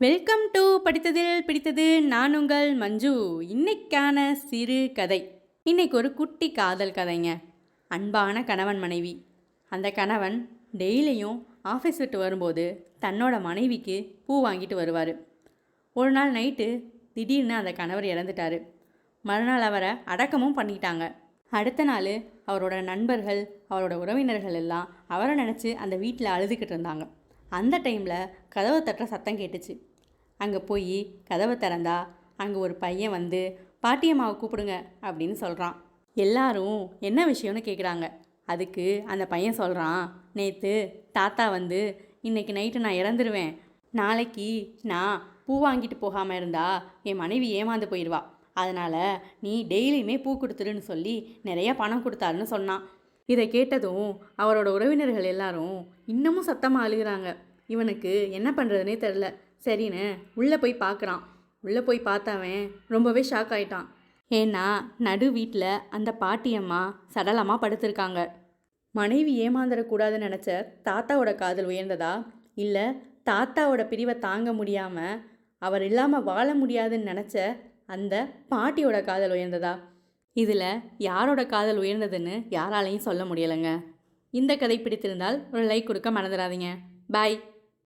Welcome to படித்ததில் பிடித்தது நான் உங்கள் மஞ்சு இன்னைக்கான சிறு கதை இன்னைக்கு ஒரு குட்டி காதல் கதைங்க அன்பான கணவன் மனைவி அந்த கணவன் டெய்லியும் ஆஃபீஸ் விட்டு வரும்போது தன்னோட மனைவிக்கு பூ வாங்கிட்டு வருவார் ஒரு நாள் நைட்டு திடீர்னு அந்த கணவர் இறந்துட்டாரு மறுநாள் அவரை அடக்கமும் பண்ணிட்டாங்க அடுத்த நாள் அவரோட நண்பர்கள் அவரோட உறவினர்கள் எல்லாம் அவரை நினச்சி அந்த வீட்டில் அழுதுகிட்டு இருந்தாங்க அந்த டைமில் கதவை தட்டுற சத்தம் கேட்டுச்சு அங்கே போய் கதவை திறந்தா அங்கே ஒரு பையன் வந்து பாட்டியம்மாவை கூப்பிடுங்க அப்படின்னு சொல்கிறான் எல்லாரும் என்ன விஷயம்னு கேட்குறாங்க அதுக்கு அந்த பையன் சொல்கிறான் நேற்று தாத்தா வந்து இன்னைக்கு நைட்டு நான் இறந்துருவேன். நாளைக்கு நான் பூ வாங்கிட்டு போகாமல் இருந்தா என் மனைவி ஏமாந்து போயிடுவா அதனால் நீ டெய்லியுமே பூ கொடுத்துருன்னு சொல்லி நிறையா பணம் கொடுத்தாருன்னு சொன்னான். இதை கேட்டதும் அவரோட உறவினர்கள் எல்லாரும் இன்னமும் சத்தமாக அழுகிறாங்க. இவனுக்கு என்ன பண்ணுறதுனே தெரில சரின்னு உள்ளே போய் பார்க்குறான். உள்ளே போய் பார்த்தவன் ரொம்பவே ஷாக் ஆயிட்டான். ஏன்னா நடு வீட்டில் அந்த பாட்டியம்மா சடலமாக படுத்திருக்காங்க. மனைவி ஏமாந்துடக்கூடாதுன்னு நினச்ச தாத்தாவோட காதல் உயர்ந்ததா? இல்லை தாத்தாவோட பிரிவை தாங்க முடியாமல் அவர் இல்லாமல் வாழ முடியாதுன்னு நினச்ச அந்த பாட்டியோட காதல் உயர்ந்ததா? இதில் யாரோட காதல் உயர்ந்ததுன்னு யாராலையும் சொல்ல முடியலைங்க. இந்த கதை பிடித்திருந்தால் ஒரு லைக் கொடுக்க மறந்துடாதீங்க. பாய்